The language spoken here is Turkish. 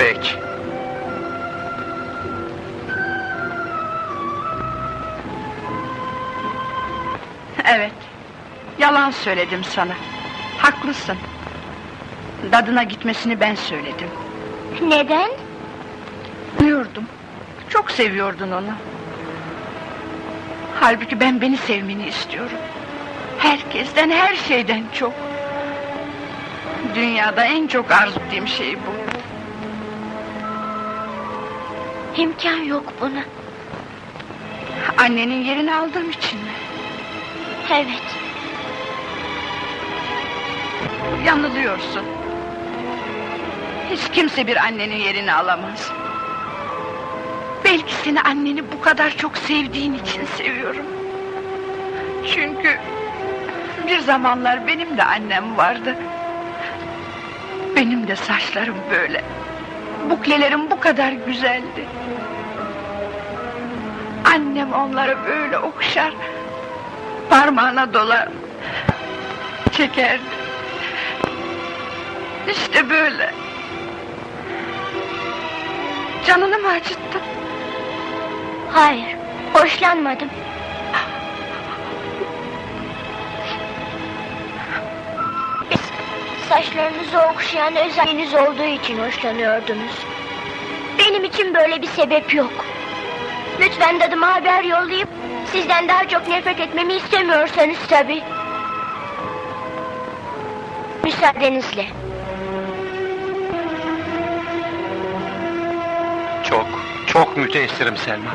Peki. Evet. Yalan söyledim sana. Haklısın. Dadına gitmesini ben söyledim. Neden? Biliyordum. Çok seviyordun onu. Halbuki ben beni sevmeni istiyorum. Herkesten, her şeyden çok. Dünyada en çok arzu ettiğim şey bu. İmkan yok buna. Annenin yerini aldığım için mi? Evet. Yanılıyorsun. Hiç kimse bir annenin yerini alamaz. Belki seni anneni bu kadar çok sevdiğin için seviyorum. Çünkü bir zamanlar benim de annem vardı. Benim de saçlarım böyle. Buklelerim bu kadar güzeldi. Annem onları böyle okşar, parmağına dolar, çekerdi. İşte böyle. Canını mı acıttım? Hayır. Hoşlanmadım. Saçlarınızı okşayan özelliğiniz olduğu için hoşlanıyordunuz. Benim için böyle bir sebep yok. Lütfen dadıma haber yollayıp sizden daha çok nefret etmemi istemiyorsanız tabii. Müsaadenizle. Çok, çok müteessirim Selma.